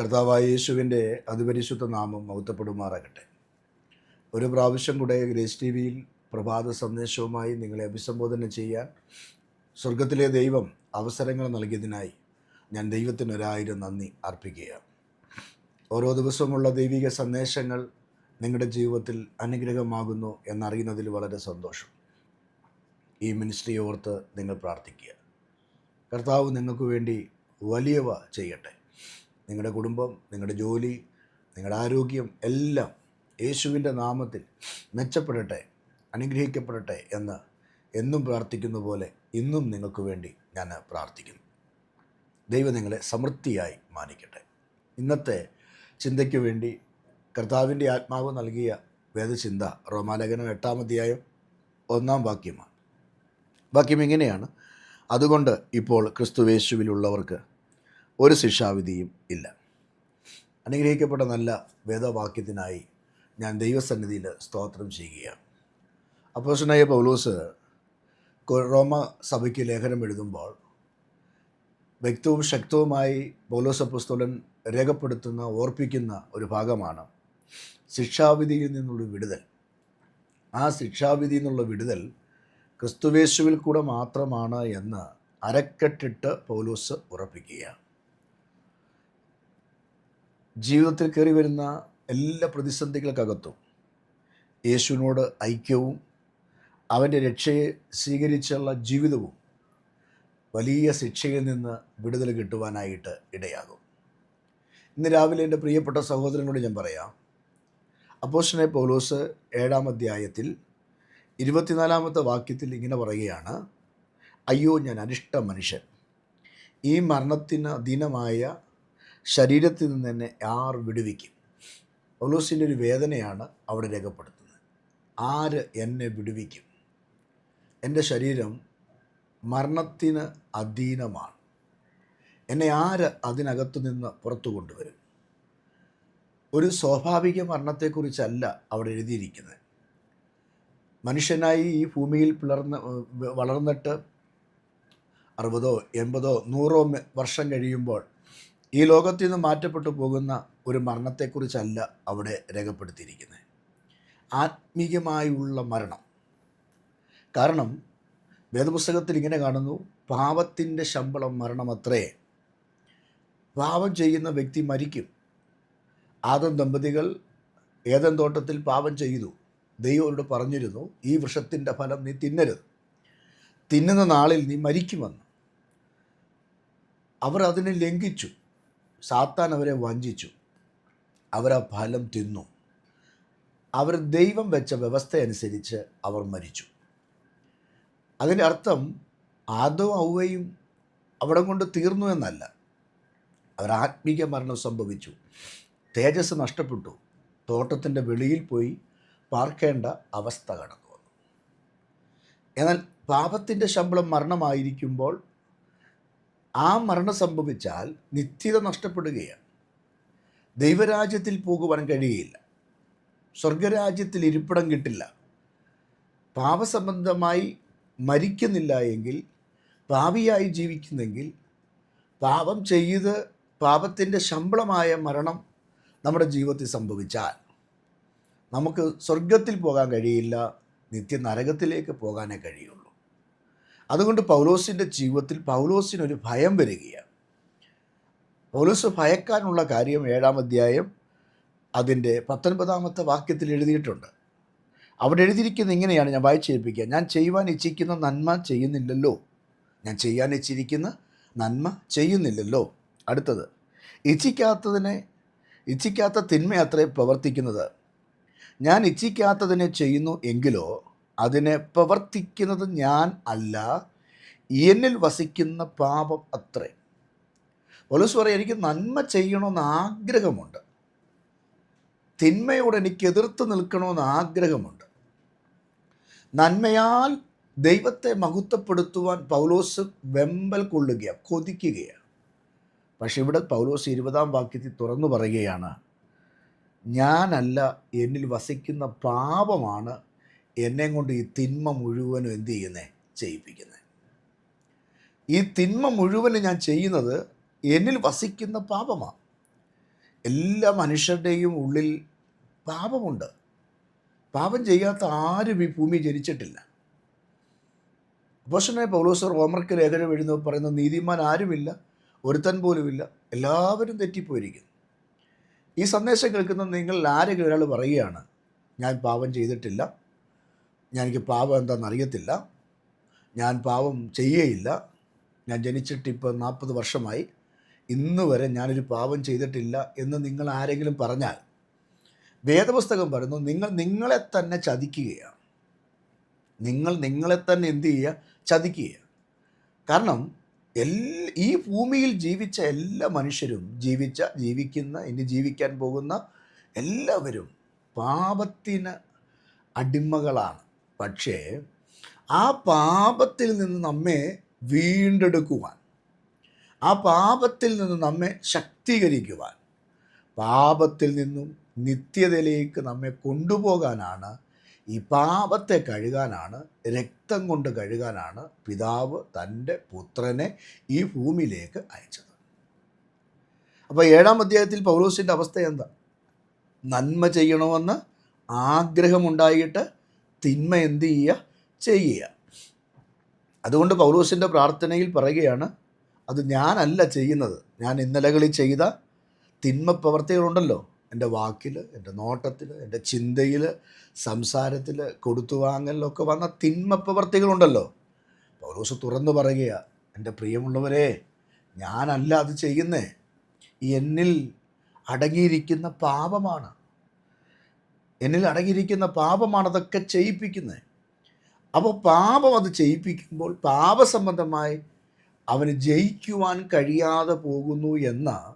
കർത്താവായ യേശുവിന്റെ അതിപരിശുദ്ധ നാമം മൗത്തപ്പെടുമാറാകട്ടെ. ഒരു പ്രാവശ്യം കൂടെ ഗ്രേസ് ടി വിയിൽ പ്രഭാത സന്ദേശവുമായി നിങ്ങളെ അഭിസംബോധന ചെയ്യാൻ സ്വർഗത്തിലെ ദൈവം അവസരങ്ങൾ നൽകിയതിനായി ഞാൻ ദൈവത്തിന് ഒരായിരം നന്ദി അർപ്പിക്കുകയാണ്. ഓരോ ദിവസവുമുള്ള ദൈവിക സന്ദേശങ്ങൾ നിങ്ങളുടെ ജീവിതത്തിൽ അനുഗ്രഹമാകുന്നു എന്നറിയുന്നതിൽ വളരെ സന്തോഷം. ഈ മിനിസ്ട്രി ഓർത്ത് നിങ്ങൾ പ്രാർത്ഥിക്കുക. കർത്താവ് നിങ്ങൾക്ക് വേണ്ടി വലിയവ ചെയ്യട്ടെ. നിങ്ങളുടെ കുടുംബം നിങ്ങളുടെ ജോലി നിങ്ങളുടെ ആരോഗ്യം എല്ലാം യേശുവിന്റെ നാമത്തിൽ മെച്ചപ്പെടട്ടെ അനുഗ്രഹിക്കപ്പെടട്ടെ എന്ന് എന്നും പ്രാർത്ഥിക്കുന്ന പോലെ ഇന്നും നിങ്ങൾക്ക് വേണ്ടി ഞാൻ പ്രാർത്ഥിക്കുന്നു. ദൈവം നിങ്ങളെ സമൃദ്ധിയായി മാനിക്കട്ടെ. ഇന്നത്തെ ചിന്തയ്ക്ക് വേണ്ടി കർത്താവിന്റെ ആത്മാവ് നൽകിയ വേദചിന്ത റോമാലേഖനം എട്ടാം അധ്യായം ഒന്നാം വാക്യമാണ്. വാക്യം ഇങ്ങനെയാണ്. അതുകൊണ്ട് ഇപ്പോൾ ക്രിസ്തുവേശുവിലുള്ളവർക്ക് ഒരു ശിക്ഷാവിധിയും ഇല്ല. അനുഗ്രഹിക്കപ്പെട്ട നല്ല വേദവാക്യത്തിനായി ഞാൻ ദൈവസന്നിധിയിൽ സ്തോത്രം ചെയ്യുകയാണ്. അപ്പോസനായ പൗലൂസ് കൊറോമ സഭയ്ക്ക് ലേഖനം എഴുതുമ്പോൾ വ്യക്തവും ശക്തവുമായി പൗലോസ് അപ്പസ്തോലൻ രേഖപ്പെടുത്തുന്ന ഓർപ്പിക്കുന്ന ഒരു ഭാഗമാണ് ശിക്ഷാവിധിയിൽ നിന്നുള്ള വിടുതൽ. ആ ശിക്ഷാവിധി എന്നുള്ള വിടുതൽ ക്രിസ്തുവേശുവിൽ കൂടെ മാത്രമാണ് എന്ന് അരക്കെട്ടിട്ട് പൗലോസ് ഉറപ്പിക്കുകയാണ്. ജീവിതത്തിൽ കയറി വരുന്ന എല്ലാ പ്രതിസന്ധികൾക്കകത്തും യേശുവിനോട് ഐക്യവും അവന്റെ രക്ഷയെ സ്വീകരിച്ചുള്ള ജീവിതവും വലിയ ശിക്ഷയിൽ നിന്ന് വിടുതൽ കിട്ടുവാനായിട്ട് ഇടയാകും. ഇന്ന് രാവിലെ എന്റെ പ്രിയപ്പെട്ട സഹോദരനോട് ഞാൻ പറയാം. അപ്പോസ്റ്റനെ പൗലോസ് ഏഴാം അധ്യായത്തിൽ ഇരുപത്തിനാലാമത്തെ വാക്യത്തിൽ ഇങ്ങനെ പറയുകയാണ് അയ്യോ ഞാൻ അനിഷ്ട മനുഷ്യൻ. ഈ മരണത്തിന് അധീനമായ ശരീരത്തിൽ നിന്ന് തന്നെ ആർ വിടുവിക്കും. പൗലോസിന്റെ ഒരു വേദനയാണ് അവിടെ രേഖപ്പെടുത്തുന്നത്. ആര് എന്നെ വിടുവിക്കും? എന്റെ ശരീരം മരണത്തിന് അധീനമാണ്. എന്നെ ആര് അതിനകത്തു നിന്ന് പുറത്തു കൊണ്ടുവരും? ഒരു സ്വാഭാവിക മരണത്തെക്കുറിച്ചല്ല അവിടെ എഴുതിയിരിക്കുന്നത്. മനുഷ്യനായി ഈ ഭൂമിയിൽ പിളർന്ന് വളർന്നിട്ട് അറുപതോ എൺപതോ നൂറോ വർഷം കഴിയുമ്പോൾ ഈ ലോകത്തിൽ നിന്ന് മാറ്റപ്പെട്ടു പോകുന്ന ഒരു മരണത്തെക്കുറിച്ചല്ല അവിടെ രേഖപ്പെടുത്തിയിരിക്കുന്നത്. ആത്മീയമായുള്ള മരണം. കാരണം വേദപുസ്തകത്തിൽ ഇങ്ങനെ കാണുന്നു പാപത്തിന്റെ ശമ്പളം മരണമത്രേ. പാപം ചെയ്യുന്ന വ്യക്തി മരിക്കും. ആദം ദമ്പതികൾ ഏതൻ തോട്ടത്തിൽ പാപം ചെയ്തു. ദൈവത്തോട് പറഞ്ഞിരുന്നു ഈ വൃക്ഷത്തിന്റെ ഫലം നീ തിന്നരുത്. തിന്നുന്ന നാളിൽ നീ മരിക്കുമെന്ന്. അവർ അതിനെ ലംഘിച്ചു. സാത്താൻ അവരെ വഞ്ചിച്ചു. അവർ ആ ഫലം തിന്നു. അവർ ദൈവം വെച്ച വ്യവസ്ഥ അനുസരിച്ച് അവർ മരിച്ചു. അതിന്റെ അർത്ഥം ആദവും ഔവയും അവിടെ കൊണ്ട് തീർന്നു എന്നല്ല. അവർ ആത്മീക മരണം സംഭവിച്ചു. തേജസ് നഷ്ടപ്പെട്ടു. തോട്ടത്തിന്റെ വെളിയിൽ പോയി പാർക്കേണ്ട അവസ്ഥ കടന്നു വന്നു. എന്നാൽ പാപത്തിന്റെ ശമ്പളം മരണമായിരിക്കുമ്പോൾ ആ മരണം സംഭവിച്ചാൽ നിത്യത നഷ്ടപ്പെടുകയാണ്. ദൈവരാജ്യത്തിൽ പോകുവാൻ കഴിയില്ല. സ്വർഗരാജ്യത്തിൽ ഇരിപ്പിടം കിട്ടില്ല. പാപസംബന്ധമായി മരിക്കുന്നില്ല എങ്കിൽ പാപിയായി ജീവിക്കുന്നെങ്കിൽ പാപം ചെയ്ത് പാപത്തിന്റെ ശമ്പളമായ മരണം നമ്മുടെ ജീവിതത്തിൽ സംഭവിച്ചാൽ നമുക്ക് സ്വർഗത്തിൽ പോകാൻ കഴിയില്ല നിത്യ നരകത്തിലേക്ക് പോകാനേ കഴിയുള്ളൂ. അതുകൊണ്ട് പൗലോസിന്റെ ജീവിതത്തിൽ പൗലോസിനൊരു ഭയം വരികയാണ്. പൗലോസ് ഭയക്കാനുള്ള കാര്യം ഏഴാം അധ്യായം അതിന്റെ പത്തൊൻപതാമത്തെ വാക്യത്തിൽ എഴുതിയിട്ടുണ്ട്. അവിടെ എഴുതിയിരിക്കുന്നത് ഇങ്ങനെയാണ് ഞാൻ വായിച്ചേൽപ്പിക്കുക. ഞാൻ ചെയ്യുവാൻ ഇച്ഛിക്കുന്ന നന്മ ചെയ്യുന്നില്ലല്ലോ. ഞാൻ ചെയ്യാൻ ഇച്ഛിരിക്കുന്ന നന്മ ചെയ്യുന്നില്ലല്ലോ. അടുത്തത് ഇച്ഛിക്കാത്തതിനെ ഇച്ഛിക്കാത്ത തിന്മ അത്രേ പ്രവർത്തിക്കുന്നത്. ഞാൻ ഇച്ഛിക്കാത്തതിനെ ചെയ്യുന്നു എങ്കിലോ അതിനെ പ്രവർത്തിക്കുന്നത് ഞാൻ അല്ല എന്നിൽ വസിക്കുന്ന പാപം അത്രേ. പോലീസ് പറയും എനിക്ക് നന്മ ചെയ്യണമെന്ന് ആഗ്രഹമുണ്ട്. തിന്മയോട് എനിക്ക് എതിർത്ത് നിൽക്കണമെന്ന് ആഗ്രഹമുണ്ട്. നന്മയാൽ ദൈവത്തെ മഹത്വപ്പെടുത്തുവാൻ പൗലോസ് വെമ്പൽ കൊള്ളുകയാണ് കൊതിക്കുകയാണ് പക്ഷെ ഇവിടെ പൗലോസ് ഇരുപതാം വാക്യത്തിൽ തുറന്നു പറയുകയാണ് ഞാനല്ല എന്നിൽ വസിക്കുന്ന പാപമാണ് എന്നെ കൊണ്ട് ഈ തിന്മ മുഴുവനും എന്ത് ചെയ്യുന്നേ? ചെയ്യിപ്പിക്കുന്നത് ഈ തിന്മ മുഴുവനും ഞാൻ ചെയ്യുന്നത് എന്നിൽ വസിക്കുന്ന പാപമാണ് എല്ലാ മനുഷ്യരുടെയും ഉള്ളിൽ പാപമുണ്ട്. പാപം ചെയ്യാത്ത ആരും ഈ ഭൂമി ജനിച്ചിട്ടില്ല. അപ്പോഷനെ പൗലോസർ ഓമർക്ക് ലേഖനം എഴുതുന്നവർ പറയുന്ന നീതിമാൻ ആരുമില്ല ഒരുത്തൻ പോലുമില്ല എല്ലാവരും തെറ്റിപ്പോയിരിക്കുന്നു. ഈ സന്ദേശം കേൾക്കുന്ന നിങ്ങളിൽ ആരെങ്കിലും ഒരാൾ പറയുകയാണ് ഞാൻ പാപം ചെയ്തിട്ടില്ല ഞാൻ എനിക്ക് പാവം എന്താണെന്ന് അറിയത്തില്ല ഞാൻ പാവം ചെയ്യുകയില്ല ഞാൻ ജനിച്ചിട്ട് ഇപ്പോൾ നാൽപ്പത് വർഷമായി. ഇന്ന് വരെ ഞാനൊരു പാപം ചെയ്തിട്ടില്ല എന്ന് നിങ്ങൾ ആരെങ്കിലും പറഞ്ഞാൽ വേദപുസ്തകം പറയുന്നു നിങ്ങൾ നിങ്ങളെ തന്നെ ചതിക്കുകയാണ്. നിങ്ങൾ നിങ്ങളെ തന്നെ എന്ത് ചെയ്യുക? ചതിക്കുക കാരണം എൽ ഈ ഭൂമിയിൽ ജീവിച്ച എല്ലാ മനുഷ്യരും ജീവിച്ച ജീവിക്കുന്ന ഇനി ജീവിക്കാൻ പോകുന്ന എല്ലാവരും പാപത്തിന് അടിമകളാണ്. പക്ഷേ ആ പാപത്തിൽ നിന്ന് നമ്മെ വീണ്ടെടുക്കുവാൻ ആ പാപത്തിൽ നിന്ന് നമ്മെ ശക്തീകരിക്കുവാൻ പാപത്തിൽ നിന്നും നിത്യതയിലേക്ക് നമ്മെ കൊണ്ടുപോകാനാണ് ഈ പാപത്തെ കഴുകാനാണ് രക്തം കൊണ്ട് കഴുകാനാണ് പിതാവ് തന്റെ പുത്രനെ ഈ ഭൂമിയിലേക്ക് അയച്ചത്. അപ്പോൾ ഏഴാം അധ്യായത്തിൽ പൗലോസിന്റെ അവസ്ഥ എന്താ? നന്മ ചെയ്യണമെന്ന് ആഗ്രഹമുണ്ടായിട്ട് തിന്മ എന്ത് ചെയ്യുക? ചെയ്യുക. അതുകൊണ്ട് പൗലോസിന്റെ പ്രാർത്ഥനയിൽ പറയുകയാണ് അത് ഞാനല്ല ചെയ്യുന്നത്. ഞാൻ ഇന്നലകളിൽ ചെയ്ത തിന്മ പ്രവർത്തികളുണ്ടല്ലോ. എന്റെ വാക്കിൽ എന്റെ നോട്ടത്തിൽ എന്റെ ചിന്തയിൽ സംസാരത്തിൽ കൊടുത്തു വാങ്ങലിലൊക്കെ വന്ന തിന്മ പ്രവർത്തികളുണ്ടല്ലോ. പൗലോസ് തുറന്നു പറയുകയാണ് എന്റെ പ്രിയമുള്ളവരെ ഞാനല്ല അത് ചെയ്യുന്നേ. എന്നിൽ അടങ്ങിയിരിക്കുന്ന പാപമാണ്. എന്നിൽ അടങ്ങിയിരിക്കുന്ന പാപമാണ് അതൊക്കെ ചെയ്യിപ്പിക്കുന്നത് അപ്പോൾ പാപം അത് ചെയ്യിപ്പിക്കുമ്പോൾ പാപസംബന്ധമായി അവന് ജയിക്കുവാൻ കഴിയാതെ പോകുന്നു എന്ന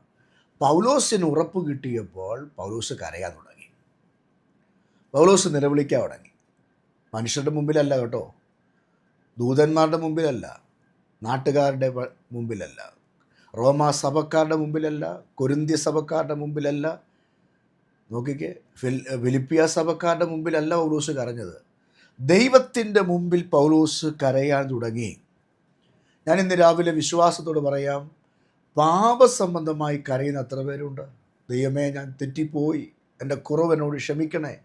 പൗലോസിന് ഉറപ്പ് കിട്ടിയപ്പോൾ പൗലോസ് കരയാൻ തുടങ്ങി. പൗലോസ് നിലവിളിക്കാൻ തുടങ്ങി. മനുഷ്യരുടെ മുമ്പിലല്ല കേട്ടോ. ദൂതന്മാരുടെ മുമ്പിലല്ല. നാട്ടുകാരുടെ മുമ്പിലല്ല. റോമാ സഭക്കാരുടെ മുമ്പിലല്ല. കൊരിന്ത്യ സഭക്കാരുടെ മുമ്പിലല്ല. നോക്കിക്കേ ഫിൽ ഫിലിപ്പിയ സഭക്കാരുടെ മുമ്പിലല്ല പൗലൂസ് കരഞ്ഞത്. ദൈവത്തിന്റെ മുമ്പിൽ പൗലൂസ് കരയാൻ തുടങ്ങി. ഞാൻ ഇന്ന് രാവിലെ വിശ്വാസത്തോട് പറയാം പാപസംബന്ധമായി കരയുന്ന അത്ര പേരുണ്ട്? ദൈവമേ ഞാൻ തെറ്റിപ്പോയി. എന്റെ കുറവ് എന്നോട് ക്ഷമിക്കണേ.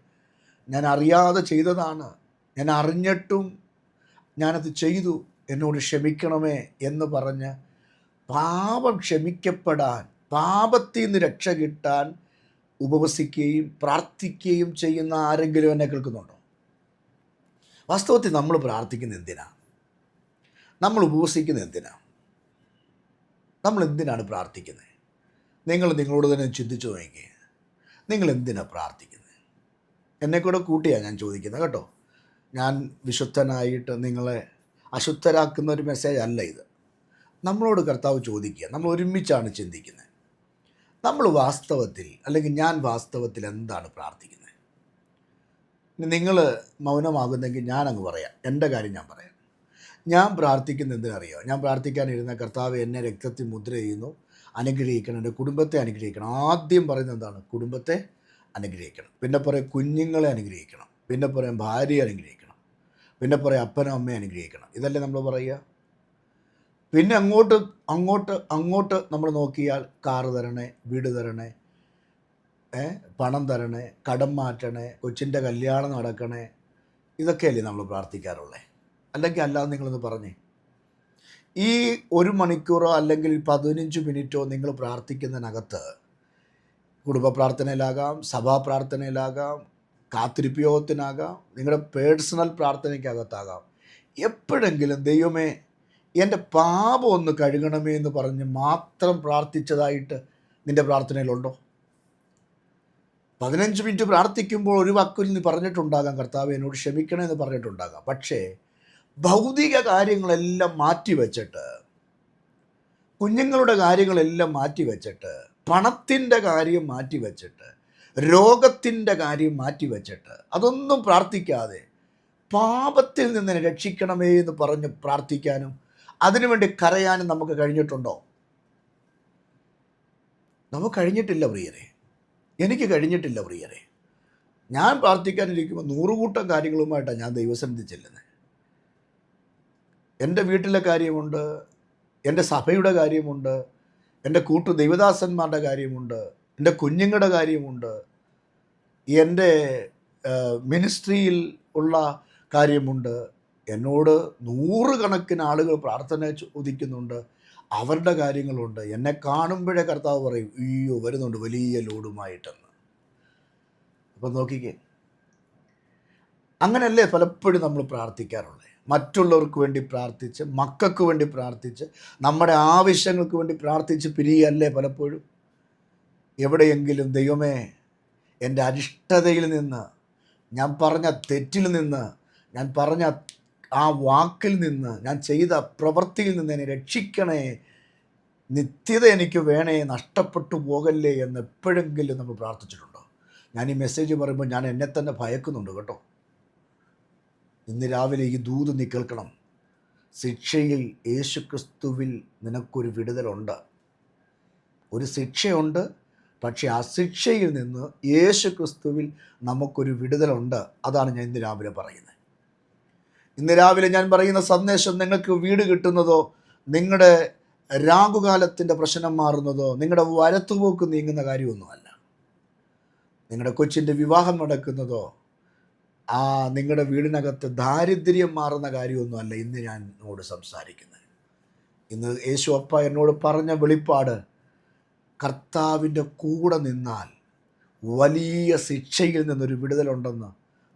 ഞാൻ അറിയാതെ ചെയ്തതാണ്. ഞാൻ അറിഞ്ഞിട്ടും ഞാനത് ചെയ്തു. എന്നോട് ക്ഷമിക്കണമേ എന്ന് പറഞ്ഞ് പാപം ക്ഷമിക്കപ്പെടാൻ പാപത്തിൽ നിന്ന് രക്ഷ കിട്ടാൻ ഉപവസിക്കുകയും പ്രാർത്ഥിക്കുകയും ചെയ്യുന്ന ആരെങ്കിലും എന്നെ കേൾക്കുന്നുണ്ടോ? വാസ്തവത്തിൽ നമ്മൾ പ്രാർത്ഥിക്കുന്ന എന്തിനാണ് നമ്മൾ ഉപവസിക്കുന്ന എന്തിനാണ് നമ്മൾ എന്തിനാണ് പ്രാർത്ഥിക്കുന്നത് നിങ്ങൾ നിങ്ങളോട് തന്നെ ചിന്തിച്ചു നോക്കി നിങ്ങൾ എന്തിനാണ് പ്രാർത്ഥിക്കുന്നത് എന്നെ കൂടെ കൂട്ടിയാണ് ഞാൻ ചോദിക്കുന്നത് കേട്ടോ. ഞാൻ വിശുദ്ധനായിട്ട് നിങ്ങളെ അശുദ്ധരാക്കുന്ന ഒരു മെസ്സേജ് അല്ല ഇത്. നമ്മളോട് കർത്താവ് ചോദിക്കുക. നമ്മൾ ഒരുമിച്ചാണ് ചിന്തിക്കുന്നത് നമ്മൾ വാസ്തവത്തിൽ അല്ലെങ്കിൽ ഞാൻ വാസ്തവത്തിൽ എന്താണ് പ്രാർത്ഥിക്കുന്നത്? നിങ്ങൾ മൗനമാകുന്നെങ്കിൽ ഞാൻ അങ്ങ് പറയാം. എന്റെ കാര്യം ഞാൻ പറയാം. ഞാൻ പ്രാർത്ഥിക്കുന്ന എന്തിനറിയോ ഞാൻ പ്രാർത്ഥിക്കാനിരുന്ന കർത്താവ് എന്നെ രക്തത്തിൽ മുദ്ര ചെയ്യുന്നു അനുഗ്രഹിക്കണം. എന്റെ കുടുംബത്തെ അനുഗ്രഹിക്കണം. ആദ്യം പറയുന്നത് എന്താണ്? കുടുംബത്തെ അനുഗ്രഹിക്കണം. പിന്നെ പറയും കുഞ്ഞുങ്ങളെ അനുഗ്രഹിക്കണം. പിന്നെ പറയും ഭാര്യയെ അനുഗ്രഹിക്കണം. പിന്നെ പറയും അപ്പനും അമ്മയെ അനുഗ്രഹിക്കണം. ഇതല്ലേ നമ്മൾ പറയുക? പിന്നെ അങ്ങോട്ട് അങ്ങോട്ട് അങ്ങോട്ട് നമ്മൾ നോക്കിയാൽ കാറ് തരണേ വീട് തരണേ പണം തരണേ കടം മാറ്റണേ കൊച്ചിന്റെ കല്യാണം നടക്കണേ ഇതൊക്കെയല്ലേ നമ്മൾ പ്രാർത്ഥിക്കാറുള്ളത് അല്ലെങ്കിൽ അല്ലാതെ നിങ്ങളൊന്ന് പറഞ്ഞേ. ഈ ഒരു മണിക്കൂറോ അല്ലെങ്കിൽ പതിനഞ്ച് മിനിറ്റോ നിങ്ങൾ പ്രാർത്ഥിക്കുന്നതിനകത്ത് കുടുംബ പ്രാർത്ഥനയിലാകാം സഭാ പ്രാർത്ഥനയിലാകാം കാത്തിരിപ്പ് യോഗത്തിനാകാം നിങ്ങളുടെ പേഴ്സണൽ പ്രാർത്ഥനയ്ക്കകത്താകാം. എപ്പോഴെങ്കിലും ദൈവമേ എന്റെ പാപം ഒന്ന് കഴുകണമേ എന്ന് പറഞ്ഞ് മാത്രം പ്രാർത്ഥിച്ചതായിട്ട് നിന്റെ പ്രാർത്ഥനയിലുണ്ടോ? പതിനഞ്ച് മിനിറ്റ് പ്രാർത്ഥിക്കുമ്പോൾ ഒരു വാക്കിൽ നീ പറഞ്ഞിട്ടുണ്ടാകാം കർത്താവ് എന്നോട് ക്ഷമിക്കണേ എന്ന് പറഞ്ഞിട്ടുണ്ടാകാം. പക്ഷേ ഭൗതിക കാര്യങ്ങളെല്ലാം മാറ്റി വെച്ചിട്ട് കുഞ്ഞുങ്ങളുടെ കാര്യങ്ങളെല്ലാം മാറ്റി വെച്ചിട്ട് പണത്തിന്റെ കാര്യം മാറ്റി വെച്ചിട്ട് രോഗത്തിന്റെ കാര്യം മാറ്റി വെച്ചിട്ട് അതൊന്നും പ്രാർത്ഥിക്കാതെ പാപത്തിൽ നിന്ന് രക്ഷിക്കണമേ എന്ന് പറഞ്ഞ് പ്രാർത്ഥിക്കാനും അതിനുവേണ്ടി കരയാനും നമുക്ക് കഴിഞ്ഞിട്ടുണ്ടോ? നമുക്ക് കഴിഞ്ഞിട്ടില്ല പ്രിയരെ. എനിക്ക് കഴിഞ്ഞിട്ടില്ല പ്രിയരെ. ഞാൻ പ്രാർത്ഥിക്കാനിരിക്കുമ്പോൾ നൂറുകൂട്ടം കാര്യങ്ങളുമായിട്ടാണ് ഞാൻ ദൈവസന്നിധി ചെല്ലുന്നത് എന്റെ വീട്ടിലെ കാര്യമുണ്ട് എന്റെ സഭയുടെ കാര്യമുണ്ട് എന്റെ കൂട്ടു ദൈവദാസന്മാരുടെ കാര്യമുണ്ട് എന്റെ കുഞ്ഞുങ്ങളുടെ കാര്യമുണ്ട് എന്റെ മിനിസ്ട്രിയിൽ ഉള്ള കാര്യമുണ്ട് എന്നോട് നൂറുകണക്കിന് ആളുകൾ പ്രാർത്ഥന ചോദിക്കുന്നുണ്ട്. അവരുടെ കാര്യങ്ങളുണ്ട്. എന്നെ കാണുമ്പോഴേ കർത്താവ് പറയും അയ്യോ വരുന്നുണ്ട് വലിയ ലോഡുമായിട്ടെന്ന്. അപ്പം നോക്കിക്കേ. അങ്ങനെയല്ലേ പലപ്പോഴും നമ്മൾ പ്രാർത്ഥിക്കാറുള്ളത് മറ്റുള്ളവർക്ക് വേണ്ടി പ്രാർത്ഥിച്ച് മക്കൾക്ക് വേണ്ടി പ്രാർത്ഥിച്ച് നമ്മുടെ ആവശ്യങ്ങൾക്ക് വേണ്ടി പ്രാർത്ഥിച്ച് പിരിയല്ലേ പലപ്പോഴും. എവിടെയെങ്കിലും ദൈവമേ എന്റെ അരിഷ്ടതയിൽ നിന്ന് ഞാൻ പറഞ്ഞ തെറ്റിൽ നിന്ന് ഞാൻ പറഞ്ഞ ആ വാക്കിൽ നിന്ന് ഞാൻ ചെയ്ത പ്രവൃത്തിയിൽ നിന്ന് എന്നെ രക്ഷിക്കണേ. നിത്യത എനിക്ക് വേണേ നഷ്ടപ്പെട്ടു പോകല്ലേ എന്ന് എപ്പോഴെങ്കിലും നമ്മൾ പ്രാർത്ഥിച്ചിട്ടുണ്ടോ? ഞാൻ ഈ മെസ്സേജ് പറയുമ്പോൾ ഞാൻ എന്നെ തന്നെ ഭയക്കുന്നുണ്ട് കേട്ടോ. ഇന്ന് രാവിലെ ഈ ദൂത് നീ കേൾക്കണം. ശിക്ഷയിൽ യേശുക്രിസ്തുവിൽ നിനക്കൊരു വിടുതലുണ്ട്. ഒരു ശിക്ഷയുണ്ട് പക്ഷേ ആ ശിക്ഷയിൽ നിന്ന് യേശുക്രിസ്തുവിൽ നമുക്കൊരു വിടുതലുണ്ട്. അതാണ് ഞാൻ ഇന്ന് രാവിലെ പറയുന്നത്. ഇന്ന് രാവിലെ ഞാൻ പറയുന്ന സന്ദേശം നിങ്ങൾക്ക് വീട് കിട്ടുന്നതോ നിങ്ങളുടെ രാഗുകാലത്തിന്റെ പ്രശ്നം മാറുന്നതോ നിങ്ങളുടെ വരത്തുപോക്ക് നീങ്ങുന്ന കാര്യമൊന്നുമല്ല. നിങ്ങളുടെ കൊച്ചിന്റെ വിവാഹം നടക്കുന്നതോ ആ നിങ്ങളുടെ വീടിനകത്ത് ദാരിദ്ര്യം മാറുന്ന കാര്യമൊന്നുമല്ല ഇന്ന് ഞാൻ എന്നോട് സംസാരിക്കുന്നത്. ഇന്ന് യേശു അപ്പ എന്നോട് പറഞ്ഞ വെളിപ്പാട് കർത്താവിന്റെ കൂടെ നിന്നാൽ വലിയ ശിക്ഷയിൽ നിന്നൊരു വിടുതലുണ്ടെന്ന്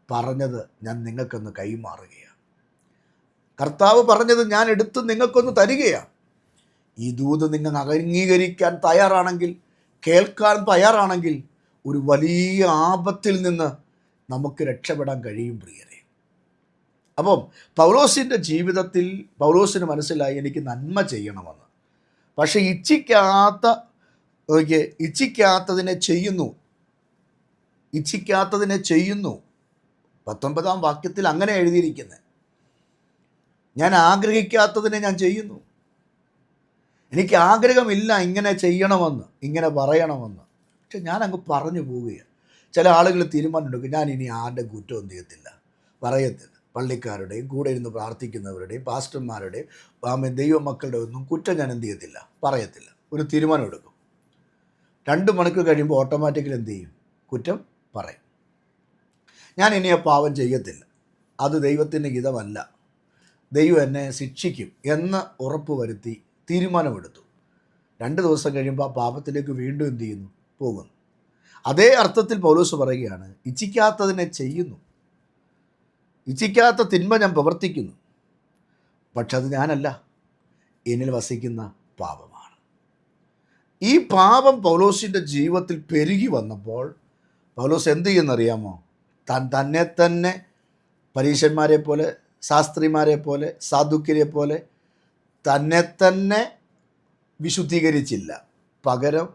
പറഞ്ഞത് ഞാൻ നിങ്ങൾക്കൊന്ന് കൈമാറുകയാണ്. കർത്താവ് പറഞ്ഞത് ഞാൻ എടുത്ത് നിങ്ങൾക്കൊന്ന് തരികയാണ്. ഈ ദൂത് നിങ്ങൾ അംഗീകരിക്കാൻ തയ്യാറാണെങ്കിൽ കേൾക്കാൻ തയ്യാറാണെങ്കിൽ ഒരു വലിയ ആപത്തിൽ നിന്ന് നമുക്ക് രക്ഷപ്പെടാൻ കഴിയും പ്രിയരെ. അപ്പം പൗലോസിന്റെ ജീവിതത്തിൽ പൗലോസിന് മനസ്സിലായി എനിക്ക് നന്മ ചെയ്യണമെന്ന്. പക്ഷേ ഇച്ഛിക്കാത്ത ഇച്ഛിക്കാത്തതിനെ ചെയ്യുന്നു. ഇച്ഛിക്കാത്തതിനെ ചെയ്യുന്നു. പത്തൊമ്പതാം വാക്യത്തിൽ അങ്ങനെ എഴുതിയിരിക്കുന്നത്. ഞാൻ ആഗ്രഹിക്കാത്തതിനെ ഞാൻ ചെയ്യുന്നു. എനിക്ക് ആഗ്രഹമില്ല ഇങ്ങനെ ചെയ്യണമെന്ന് ഇങ്ങനെ പറയണമെന്ന്. പക്ഷെ ഞാൻ അങ്ങ് പറഞ്ഞു പോവുകയാണ്. ചില ആളുകൾ തീരുമാനമെടുക്കും ഞാൻ ഇനി ആരുടെ കുറ്റവും ചെയ്യത്തില്ല പറയത്തില്ല. പള്ളിക്കാരുടെയും കൂടെ ഇരുന്ന് പ്രാർത്ഥിക്കുന്നവരുടെയും പാസ്റ്റർമാരുടെയും ആമേ ദൈവമക്കളുടെ ഒന്നും കുറ്റം ഞാൻ എന്ത് ചെയ്യത്തില്ല പറയത്തില്ല. ഒരു തീരുമാനം എടുക്കും രണ്ട് മണിക്കൂർ കഴിയുമ്പോൾ ഓട്ടോമാറ്റിക്കലി എന്ത് ചെയ്യും? കുറ്റം പറയും. ഞാൻ ഇനി ആ പാവം ചെയ്യത്തില്ല. അത് ദൈവത്തിന്റെ ഹിതമല്ല. ദൈവം എന്നെ ശിക്ഷിക്കും എന്ന് ഉറപ്പ് വരുത്തി തീരുമാനമെടുത്തു. രണ്ട് ദിവസം കഴിയുമ്പോൾ ആ പാപത്തിലേക്ക് വീണ്ടും എന്തു ചെയ്യുന്നു? പോകുന്നു. അതേ അർത്ഥത്തിൽ പൗലോസ് പറയുകയാണ് ഇച്ഛിക്കാത്തതിനെ ചെയ്യുന്നു. ഇച്ഛിക്കാത്ത തിന്മ ഞാൻ പ്രവർത്തിക്കുന്നു. പക്ഷെ അത് ഞാനല്ല എന്നിൽ വസിക്കുന്ന പാപമാണ്. ഈ പാപം പൗലോസിന്റെ ജീവിതത്തിൽ പെരുകി വന്നപ്പോൾ പൗലോസ് എന്ത് ചെയ്യുന്നറിയാമോ? താൻ തന്നെ തന്നെ പരീക്ഷന്മാരെ പോലെ ശാസ്ത്രിമാരെ പോലെ സാധുക്കരെ പോലെ തന്നെ തന്നെ വിശുദ്ധീകരിച്ചില്ല. പകരം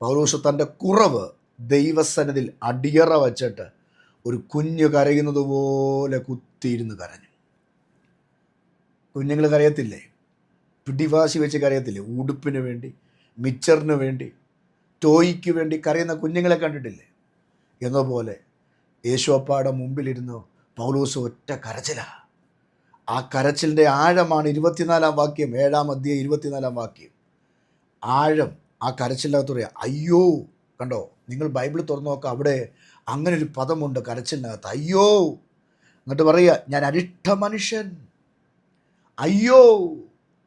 പൗലോസ് തന്റെ കുറവ് ദൈവസനതിൽ അടിയറ വച്ചിട്ട് ഒരു കുഞ്ഞ് കരയുന്നത് പോലെ കുത്തിയിരുന്ന് കരഞ്ഞു. കുഞ്ഞുങ്ങൾ കരയത്തില്ലേ? പിടിവാശി വെച്ച് കരയത്തില്ലേ? ഉടുപ്പിന് വേണ്ടി മിച്ചറിന് വേണ്ടി ടോയ്ക്ക് വേണ്ടി കരയുന്ന കുഞ്ഞുങ്ങളെ കണ്ടിട്ടില്ലേ? എന്നപോലെ യേശോപ്പാടെ മുമ്പിലിരുന്ന് പൗലോസ് ഒറ്റ കരച്ചിലാ. ആ കരച്ചിലിന്റെ ആഴമാണ് ഇരുപത്തിനാലാം വാക്യം ഏഴാം അധ്യയം ഇരുപത്തിനാലാം വാക്യം. ആഴം ആ കരച്ചിലിനകത്ത് പറയാം അയ്യോ കണ്ടോ? നിങ്ങൾ ബൈബിൾ തുറന്നു നോക്കുക അവിടെ അങ്ങനെ ഒരു പദമുണ്ട് കരച്ചിലിനകത്ത് അയ്യോ എന്നിട്ട് പറയുക ഞാൻ അരിഷ്ട മനുഷ്യൻ. അയ്യോ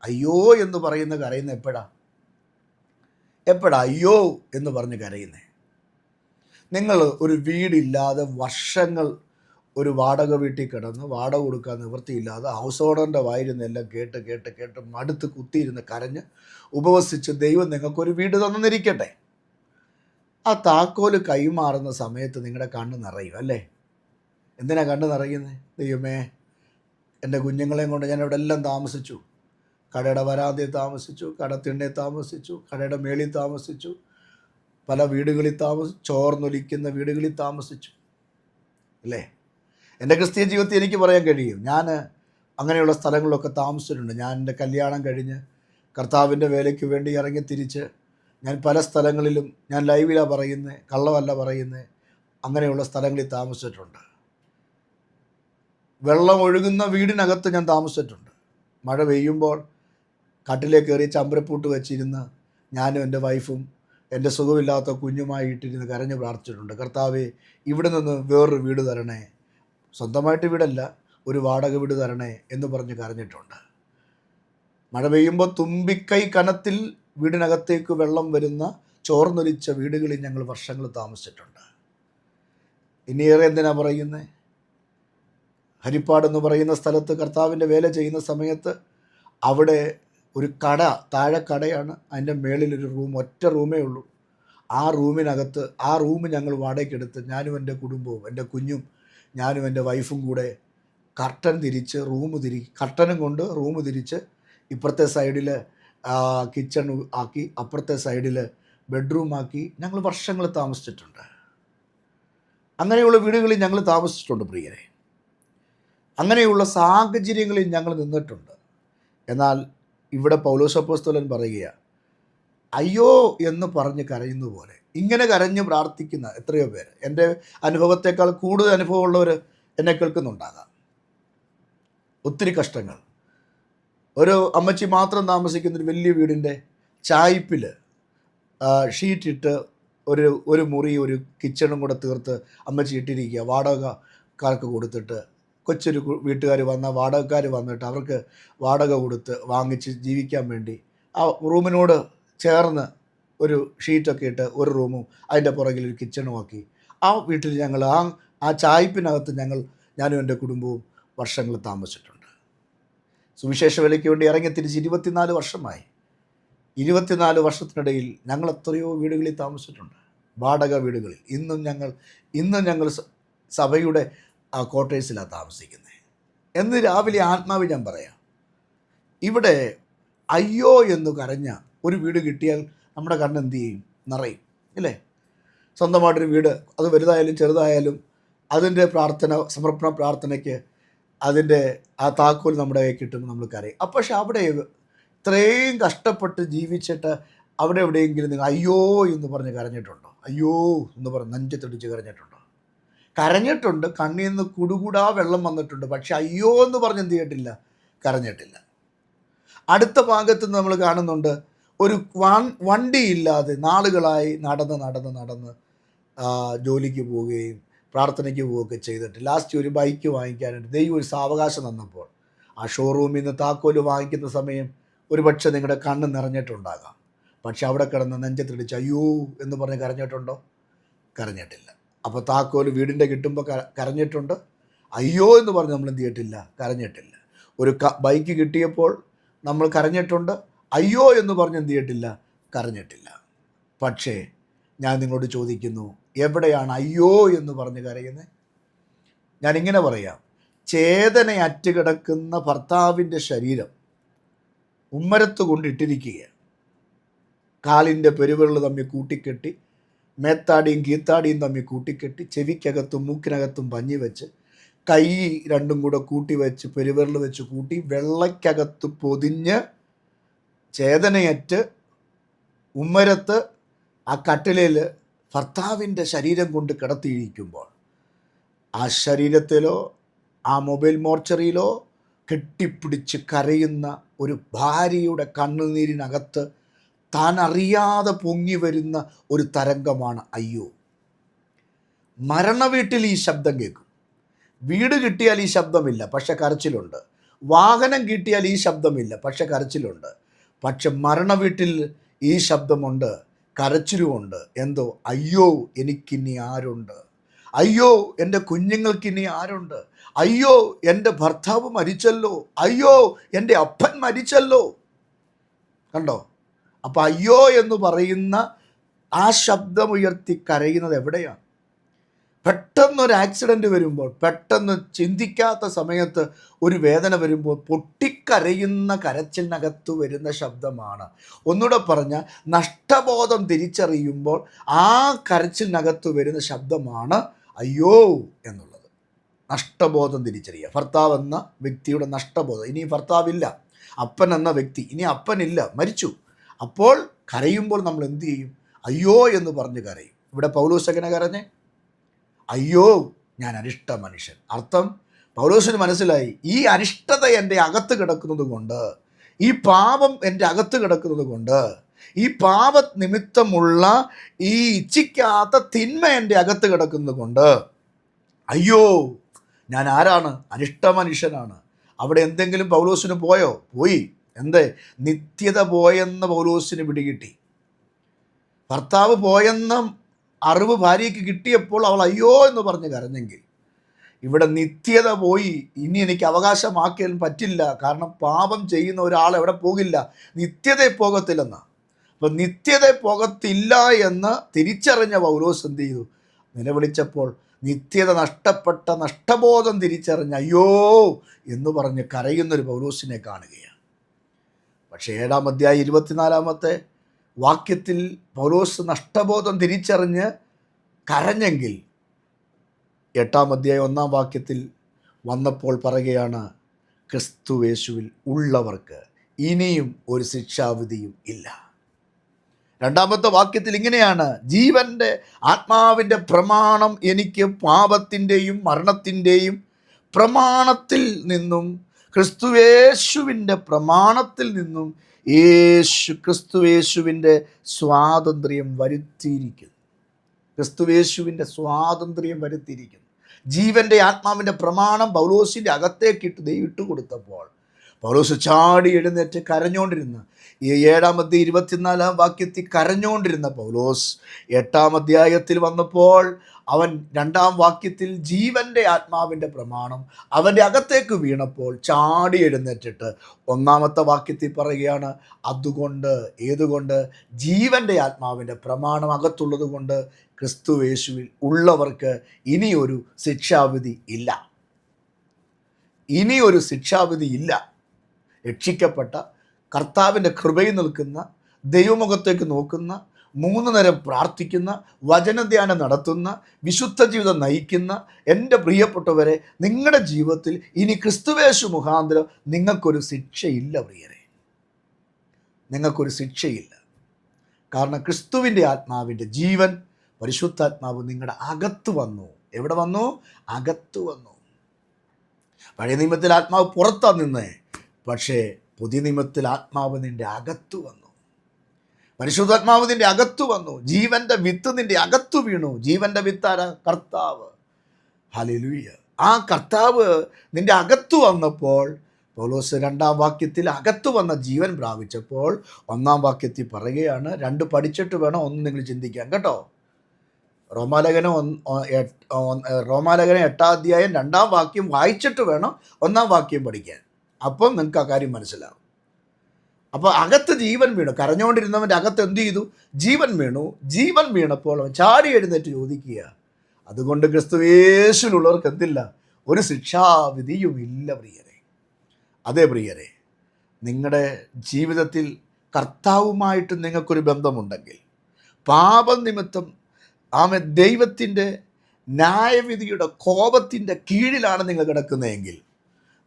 അയ്യോ എന്ന് പറയുന്ന കരയുന്ന എപ്പോഴാ? എപ്പോഴാ? അയ്യോ എന്ന് പറഞ്ഞ് കരയുന്നേ. നിങ്ങൾ ഒരു വീടില്ലാതെ വർഷങ്ങൾ ഒരു വാടക വീട്ടിൽ കിടന്ന് വാടക കൊടുക്കാൻ നിവൃത്തിയില്ലാതെ ഹൗസ് ഓണറിന്റെ വായിരുന്നെല്ലാം കേട്ട് കേട്ട് കേട്ട് മടുത്ത് കുത്തിയിരുന്ന് കരഞ്ഞ് ഉപവസിച്ച് ദൈവം നിങ്ങൾക്കൊരു വീട് തന്നിരിക്കട്ടെ. ആ താക്കോൽ കൈമാറുന്ന സമയത്ത് നിങ്ങളുടെ കണ്ണ് നിറയും അല്ലേ? എന്തിനാ കണ്ണ് നിറയുന്നത് ദൈവമേ എന്റെ കുഞ്ഞുങ്ങളെയും കൊണ്ട് ഞാൻ ഇവിടെ എല്ലാം താമസിച്ചു. കടയുടെ വരാതെ താമസിച്ചു കടത്തിണ്ണയിൽ താമസിച്ചു കടയുടെ മേളിൽ താമസിച്ചു പല വീടുകളിൽ താമസിച്ചു ചോർന്നൊലിക്കുന്ന വീടുകളിൽ താമസിച്ചു. അല്ലേ? എന്റെ ക്രിസ്ത്യൻ ജീവിതത്തിൽ എനിക്ക് പറയാൻ കഴിയും. ഞാൻ അങ്ങനെയുള്ള സ്ഥലങ്ങളിലൊക്കെ താമസിച്ചിട്ടുണ്ട്. ഞാൻ എന്റെ കല്യാണം കഴിഞ്ഞ് കർത്താവിന്റെ വേലയ്ക്ക് വേണ്ടി ഇറങ്ങി തിരിച്ച് ഞാൻ പല സ്ഥലങ്ങളിലും ഞാൻ ലൈവിലാണ് പറയുന്നത് കള്ളമല്ല പറയുന്നത് അങ്ങനെയുള്ള സ്ഥലങ്ങളിൽ താമസിച്ചിട്ടുണ്ട്. വെള്ളം ഒഴുകുന്ന വീടിനകത്ത് ഞാൻ താമസിച്ചിട്ടുണ്ട്. മഴ പെയ്യുമ്പോൾ കാട്ടിലേക്ക് കയറി ചമ്പരപ്പൂട്ട് വെച്ചിരുന്ന് ഞാനും എന്റെ വൈഫും എന്റെ സുഖമില്ലാത്ത കുഞ്ഞുമായി ഇട്ടിരുന്ന് കരഞ്ഞ് പ്രാർത്ഥിച്ചിട്ടുണ്ട്. കർത്താവെ ഇവിടെ നിന്ന് വേറൊരു വീട് തരണേ. സ്വന്തമായിട്ട് വീടല്ല ഒരു വാടക വീട് തരണേ എന്ന് പറഞ്ഞ് കരഞ്ഞിട്ടുണ്ട്. മഴ പെയ്യുമ്പോൾ തുമ്പിക്കൈ കനത്തിൽ വീടിനകത്തേക്ക് വെള്ളം വരുന്ന ചോർന്നൊലിച്ച വീടുകളിൽ ഞങ്ങൾ വർഷങ്ങൾ താമസിച്ചിട്ടുണ്ട്. ഇനിയേറെ എന്തിനാ പറയുന്നത് ഹരിപ്പാട് എന്ന് പറയുന്ന സ്ഥലത്ത് കർത്താവിന്റെ വേല ചെയ്യുന്ന സമയത്ത് അവിടെ ഒരു കട താഴെ കടയാണ്. അതിന്റെ മേളിലൊരു റൂം ഒറ്റ റൂമേ ഉള്ളൂ. ആ റൂമിനകത്ത് ആ റൂം ഞങ്ങൾ വാടകയ്ക്കെടുത്ത് ഞാനും എന്റെ കുടുംബവും എന്റെ കുഞ്ഞും ഞാനും എന്റെ വൈഫും കൂടെ കർട്ടൻ തിരിച്ച് റൂം തിരി കർട്ടനും കൊണ്ട് റൂം തിരിച്ച് ഇപ്പുറത്തെ സൈഡിൽ കിച്ചൺ ആക്കി അപ്പുറത്തെ സൈഡിൽ ബെഡ്റൂം ആക്കി ഞങ്ങൾ വർഷങ്ങൾ താമസിച്ചിട്ടുണ്ട്. അങ്ങനെയുള്ള വീടുകളിൽ ഞങ്ങൾ താമസിച്ചിട്ടുണ്ട് പ്രിയരെ. അങ്ങനെയുള്ള സാഹചര്യങ്ങളിൽ ഞങ്ങൾ നിന്നിട്ടുണ്ട്. എന്നാൽ ഇവിടെ പൗലോസപ്പോസ്തോലൻ പറയുക അയ്യോ എന്ന് പറഞ്ഞ് കരയുന്ന പോലെ ഇങ്ങനെ കരഞ്ഞ് പ്രാർത്ഥിക്കുന്ന എത്രയോ പേര്. എന്റെ അനുഭവത്തെക്കാൾ കൂടുതൽ അനുഭവമുള്ളവർ എന്നെ കേൾക്കുന്നുണ്ടാകാം. ഒത്തിരി കഷ്ടങ്ങൾ. ഒരു അമ്മച്ചി മാത്രം താമസിക്കുന്ന ഒരു വലിയ വീടിന്റെ ചായ്പിൽ ഷീറ്റിട്ട് ഒരു ഒരു മുറി ഒരു കിച്ചണും കൂടെ തീർത്ത് അമ്മച്ചി ഇട്ടിരിക്കുക. വാടകക്കാർക്ക് കൊടുത്തിട്ട് കൊച്ചൊരു വീട്ടുകാർ വന്ന വാടകക്കാർ വന്നിട്ട് അവർക്ക് വാടക കൊടുത്ത് വാങ്ങിച്ച് ജീവിക്കാൻ വേണ്ടി ആ റൂമിനോട് ചേർന്ന് ഒരു ഷീറ്റൊക്കെ ഇട്ട് ഒരു റൂമും അതിന്റെ പുറകിൽ ഒരു കിച്ചണും ആക്കി. ആ വീട്ടിൽ ഞങ്ങൾ ആ ആ ചായ്പിനകത്ത് ഞങ്ങൾ ഞാനും എന്റെ കുടുംബവും വർഷങ്ങൾ താമസിച്ചിട്ടുണ്ട്. സുവിശേഷ വിലയ്ക്ക് വേണ്ടി ഇറങ്ങി തിരിച്ച് ഇരുപത്തിനാല് വർഷമായി. ഇരുപത്തിനാല് വർഷത്തിനിടയിൽ ഞങ്ങൾ എത്രയോ വീടുകളിൽ താമസിച്ചിട്ടുണ്ട്. വാടക വീടുകളിൽ. ഇന്നും ഞങ്ങൾ ഇന്നും ഞങ്ങൾ സഭയുടെ ആ ക്വാർട്ടേഴ്സിലാണ് താമസിക്കുന്നത്. എന്ന് രാവിലെ ആത്മാവ് ഞാൻ പറയാം. ഇവിടെ അയ്യോ എന്ന് കരഞ്ഞ ഒരു വീട് കിട്ടിയാൽ നമ്മുടെ കണ്ണ് എന്ത് ചെയ്യും? നിറയും. ഇല്ലേ? സ്വന്തമായിട്ടൊരു വീട് അത് വലുതായാലും ചെറുതായാലും അതിന്റെ പ്രാർത്ഥന സമർപ്പണ പ്രാർത്ഥനയ്ക്ക് അതിന്റെ ആ താക്കോൽ നമ്മുടെ കയ്യിൽ കിട്ടുമ്പോൾ നമ്മൾക്കറിയാം. അപ്പോൾ പക്ഷെ അവിടെ ഇത്രയും കഷ്ടപ്പെട്ട് ജീവിച്ചിട്ട് അവിടെ എവിടെയെങ്കിലും നിങ്ങൾ അയ്യോ എന്ന് പറഞ്ഞ് കരഞ്ഞിട്ടുണ്ടോ? അയ്യോ എന്ന് പറഞ്ഞ് നെഞ്ചത്തടിച്ച് കരഞ്ഞിട്ടുണ്ടോ? കരഞ്ഞിട്ടുണ്ട്. കണ്ണിൽ നിന്ന് കുടുകൂടാ വെള്ളം വന്നിട്ടുണ്ട്. പക്ഷെ അയ്യോ എന്ന് പറഞ്ഞ് എന്ത് ചെയ്തിട്ടില്ല? കരഞ്ഞിട്ടില്ല. അടുത്ത ഭാഗത്ത് നമ്മൾ കാണുന്നുണ്ട് ഒരു വണ്ടിയില്ലാതെ നാളുകളായി നടന്ന് നടന്ന് നടന്ന് ജോലിക്ക് പോവുകയും പ്രാർത്ഥനയ്ക്ക് പോവുകയൊക്കെ ചെയ്തിട്ട് ലാസ്റ്റ് ഒരു ബൈക്ക് വാങ്ങിക്കാനായിട്ട് ദൈവം ഒരു സാവകാശം തന്നപ്പോൾ ആ ഷോറൂമിൽ നിന്ന് താക്കോൽ വാങ്ങിക്കുന്ന സമയം ഒരു പക്ഷേ നിങ്ങളുടെ കണ്ണ് നിറഞ്ഞിട്ടുണ്ടാകാം. പക്ഷെ അവിടെ കിടന്ന് നെഞ്ചത്തിടിച്ച് അയ്യോ എന്ന് പറഞ്ഞ് കരഞ്ഞിട്ടുണ്ടോ? കരഞ്ഞിട്ടില്ല. അപ്പോൾ താക്കോൽ വീടിന്റെ കിട്ടുമ്പോൾ കരഞ്ഞിട്ടുണ്ട്. അയ്യോ എന്ന് പറഞ്ഞ് നമ്മൾ എന്ത് ചെയ്തിട്ടില്ല കരഞ്ഞിട്ടില്ല. ഒരു ബൈക്ക് കിട്ടിയപ്പോൾ നമ്മൾ കരഞ്ഞിട്ടുണ്ട്. അയ്യോ എന്ന് പറഞ്ഞ് എന്ത് ചെയ്തിട്ടില്ല കരഞ്ഞിട്ടില്ല. പക്ഷേ ഞാൻ നിങ്ങളോട് ചോദിക്കുന്നു എവിടെയാണ് അയ്യോ എന്ന് പറഞ്ഞ് കരയുന്നത് ഞാനിങ്ങനെ പറയാം. ചേതനയറ്റ് കിടക്കുന്ന ഭർത്താവിന്റെ ശരീരം ഉമ്മരത്ത് കൊണ്ടിട്ടിരിക്കുക കാലിന്റെ പെരുവിരൽ തമ്മിൽ കൂട്ടിക്കെട്ടി മേത്താടിയും കീത്താടിയും തമ്മിൽ കൂട്ടിക്കെട്ടി ചെവിക്കകത്തും മൂക്കിനകത്തും പഞ്ഞി വെച്ച് കൈ രണ്ടും കൂടെ കൂട്ടി വെച്ച് പെരുവിരൽ വെച്ച് കൂട്ടി വെള്ളയ്ക്കകത്ത് പൊതിഞ്ഞ് ചേതനയറ്റ് ഉമ്മരത്ത് ആ കട്ടിലിൽ ഭർത്താവിന്റെ ശരീരം കൊണ്ട് കിടത്തിയിരിക്കുമ്പോൾ ആ ശരീരത്തിലോ ആ മൊബൈൽ മോർച്ചറിയിലോ കെട്ടിപ്പിടിച്ച് കരയുന്ന ഒരു ഭാര്യയുടെ കണ്ണുനീരിനകത്ത് താൻ അറിയാതെ പൊങ്ങി വരുന്ന ഒരു തരംഗമാണ് അയ്യോ. മരണവീട്ടിൽ ഈ ശബ്ദം കേൾക്കും. വീട് കിട്ടിയാൽ ഈ ശബ്ദമില്ല പക്ഷെ കരച്ചിലുണ്ട്. വാഹനം കിട്ടിയാൽ ഈ ശബ്ദമില്ല പക്ഷെ കരച്ചിലുണ്ട്. പക്ഷെ മരണവീട്ടിൽ ഈ ശബ്ദമുണ്ട് കരച്ചിലുമുണ്ട്. എന്തോ അയ്യോ എനിക്കിനി ആരുണ്ട്? അയ്യോ എന്റെ കുഞ്ഞുങ്ങൾക്കിനി ആരുണ്ട്? അയ്യോ എന്റെ ഭർത്താവ് മരിച്ചല്ലോ? അയ്യോ എന്റെ അപ്പൻ മരിച്ചല്ലോ? കണ്ടോ? അപ്പം അയ്യോ എന്ന് പറയുന്ന ആ ശബ്ദമുയർത്തി കരയുന്നത് എവിടെയാണ്? പെട്ടെന്നൊരു ആക്സിഡന്റ് വരുമ്പോൾ പെട്ടെന്ന് ചിന്തിക്കാത്ത സമയത്ത് ഒരു വേദന വരുമ്പോൾ പൊട്ടിക്കരയുന്ന കരച്ചിലിനകത്ത് വരുന്ന ശബ്ദമാണ്. ഒന്നുകൂടെ പറഞ്ഞാൽ നഷ്ടബോധം തിരിച്ചറിയുമ്പോൾ ആ കരച്ചിലിനകത്ത് വരുന്ന ശബ്ദമാണ് അയ്യോ എന്നുള്ളത്. നഷ്ടബോധം തിരിച്ചറിയുക. ഭർത്താവ് എന്ന വ്യക്തിയുടെ നഷ്ടബോധം. ഇനി ഭർത്താവില്ല. അപ്പൻ എന്ന വ്യക്തി. ഇനി അപ്പനില്ല. മരിച്ചു. അപ്പോൾ കരയുമ്പോൾ നമ്മൾ എന്തു ചെയ്യും? അയ്യോ എന്ന് പറഞ്ഞ് കരയും. ഇവിടെ പൗലോസകനെ കരഞ്ഞേ? അയ്യോ ഞാൻ അനിഷ്ട മനുഷ്യൻ. അർത്ഥം? പൗലോസിന് മനസ്സിലായി. ഈ അരിഷ്ടത എന്റെ അകത്ത് കിടക്കുന്നത് കൊണ്ട് ഈ പാപം എന്റെ അകത്ത് കിടക്കുന്നത് കൊണ്ട് ഈ പാപ നിമിത്തമുള്ള ഈ ഇച്ഛിക്കാത്ത തിന്മ എന്റെ അകത്ത് കിടക്കുന്നത് കൊണ്ട് അയ്യോ ഞാൻ ആരാണ്? അനിഷ്ട മനുഷ്യനാണ്. അവിടെ എന്തെങ്കിലും പൗലോസിന് പോയോ? പോയി. എന്തേ? നിത്യത പോയെന്ന് പൗലോസിന് പിടികിട്ടി. ഭർത്താവ് പോയെന്ന അറിവ് ഭാര്യയ്ക്ക് കിട്ടിയപ്പോൾ അവൾ അയ്യോ എന്ന് പറഞ്ഞ് കരഞ്ഞെങ്കിൽ. ഇവിടെ നിത്യത പോയി. ഇനി എനിക്ക് അവകാശമാക്കാൻ പറ്റില്ല. കാരണം പാപം ചെയ്യുന്ന ഒരാൾ എവിടെ പോകില്ല. നിത്യത പോകത്തില്ലെന്ന്. അപ്പം നിത്യത പോകത്തില്ല എന്ന് തിരിച്ചറിഞ്ഞ പൗലോസ് എന്ത് ചെയ്തു? നിലവിളിച്ചപ്പോൾ നിത്യത നഷ്ടപ്പെട്ട നഷ്ടബോധം തിരിച്ചറിഞ്ഞ അയ്യോ എന്ന് പറഞ്ഞ് കരയുന്നൊരു പൗലോസിനെ കാണുകയാണ്. പക്ഷേ ഏഴാം അധ്യായം ഇരുപത്തിനാലാമത്തെ വാക്യത്തിൽ പൗലോസ് നഷ്ടബോധം തിരിച്ചറിഞ്ഞ് കരഞ്ഞെങ്കിൽ എട്ടാം അധ്യായം ഒന്നാം വാക്യത്തിൽ വന്നപ്പോൾ പറയുകയാണ് ക്രിസ്തുവേശുവിൽ ഉള്ളവർക്ക് ഇനിയും ഒരു ശിക്ഷാവിധിയും ഇല്ല. രണ്ടാമത്തെ വാക്യത്തിൽ ഇങ്ങനെയാണ് ജീവന്റെ ആത്മാവിന്റെ പ്രമാണം എനിക്ക് പാപത്തിന്റെയും മരണത്തിന്റെയും പ്രമാണത്തിൽ നിന്നും ക്രിസ്തുവേശുവിന്റെ പ്രമാണത്തിൽ നിന്നും യേശു ക്രിസ്തുവേശുവിന്റെ സ്വാതന്ത്ര്യം വരുത്തിയിരിക്കുന്നു. ക്രിസ്തുവേശുവിന്റെ സ്വാതന്ത്ര്യം വരുത്തിയിരിക്കുന്നു. ജീവന്റെ ആത്മാവിന്റെ പ്രമാണം പൗലോസിന്റെ അകത്തേക്കിട്ട് ദൈവിട്ട് കൊടുത്തപ്പോൾ പൗലോസ് ചാടി എഴുന്നേറ്റ് കരഞ്ഞുകൊണ്ടിരുന്ന ഈ ഏഴാമത്തെ ഇരുപത്തിനാലാം വാക്യത്തിൽ കരഞ്ഞുകൊണ്ടിരുന്ന പൗലോസ് എട്ടാം അധ്യായത്തിൽ വന്നപ്പോൾ അവൻ രണ്ടാം വാക്യത്തിൽ ജീവന്റെ ആത്മാവിന്റെ പ്രമാണം അവന്റെ അകത്തേക്ക് വീണപ്പോൾ ചാടി എഴുന്നേറ്റിട്ട് ഒന്നാമത്തെ വാക്യത്തിൽ പറയുകയാണ് അതുകൊണ്ട് ഏതുകൊണ്ട്? ജീവന്റെ ആത്മാവിന്റെ പ്രമാണം അകത്തുള്ളത് കൊണ്ട് ക്രിസ്തു യേശുവിൽ ഉള്ളവർക്ക് ഇനിയൊരു ശിക്ഷാവിധി ഇല്ല. ഇനിയൊരു ശിക്ഷാവിധി ഇല്ല. രക്ഷിക്കപ്പെട്ട കർത്താവിന്റെ കൃപയിൽ നിൽക്കുന്ന ദൈവമുഖത്തേക്ക് നോക്കുന്ന മൂന്ന് നേരം പ്രാർത്ഥിക്കുന്ന വചനധ്യാനം നടത്തുന്ന വിശുദ്ധ ജീവിതം നയിക്കുന്ന എന്റെ പ്രിയപ്പെട്ടവരെ നിങ്ങളുടെ ജീവിതത്തിൽ ഇനി ക്രിസ്തുവേശു മുഖാന്തരം നിങ്ങൾക്കൊരു ശിക്ഷയില്ല പ്രിയരെ. നിങ്ങൾക്കൊരു ശിക്ഷയില്ല. കാരണം ക്രിസ്തുവിന്റെ ആത്മാവിന്റെ ജീവൻ പരിശുദ്ധാത്മാവ് നിങ്ങളുടെ അകത്ത് വന്നു. എവിടെ വന്നു? അകത്ത് വന്നു. പഴയ നിയമത്തിൽ ആത്മാവ് പുറത്താണ് നിന്നേ. പക്ഷേ പുതിയ നിയമത്തിൽ ആത്മാവ് നിന്റെ അകത്ത് വന്നു. പരിശുദ്ധാത്മാവ് നിന്റെ അകത്ത് വന്നു. ജീവന്റെ വിത്ത് നിന്റെ അകത്ത് വീണു. ജീവന്റെ വിത്താര? കർത്താവ്. ഹലിലുയ്യ ആ കർത്താവ് നിന്റെ അകത്ത് വന്നപ്പോൾ പൗലോസ് രണ്ടാം വാക്യത്തിൽ അകത്ത് വന്ന ജീവൻ പ്രാപിച്ചപ്പോൾ ഒന്നാം വാക്യത്തിൽ പറയുകയാണ് രണ്ട് പഠിച്ചിട്ട് വേണം ഒന്ന് നിങ്ങൾ ചിന്തിക്കാൻ. കേട്ടോ? റോമാലേഖനം റോമാലേഖനം എട്ടാം അധ്യായം രണ്ടാം വാക്യം വായിച്ചിട്ട് വേണം ഒന്നാം വാക്യം പഠിക്കാൻ. അപ്പം നിങ്ങൾക്ക് ആ കാര്യം മനസ്സിലാവും. അപ്പോൾ അകത്ത് ജീവൻ വീണു. കരഞ്ഞുകൊണ്ടിരുന്നവന്റെ അകത്ത് എന്ത് ചെയ്തു? ജീവൻ വീണു. ജീവൻ വീണപ്പോൾ അവൻ ചാടി എഴുന്നേറ്റ് ചോദിക്കുക അതുകൊണ്ട് ക്രിസ്തുവേശുലുള്ളവർക്ക് എന്തില്ല? ഒരു ശിക്ഷാവിധിയും ഇല്ല പ്രിയരെ. അതേ പ്രിയരെ നിങ്ങളുടെ ജീവിതത്തിൽ കർത്താവുമായിട്ട് നിങ്ങൾക്കൊരു ബന്ധമുണ്ടെങ്കിൽ പാപം നിമിത്തം ആമെ ദൈവത്തിന്റെ ന്യായവിധിയുടെ കോപത്തിന്റെ കീഴിലാണ് നിങ്ങൾ കിടക്കുന്നതെങ്കിൽ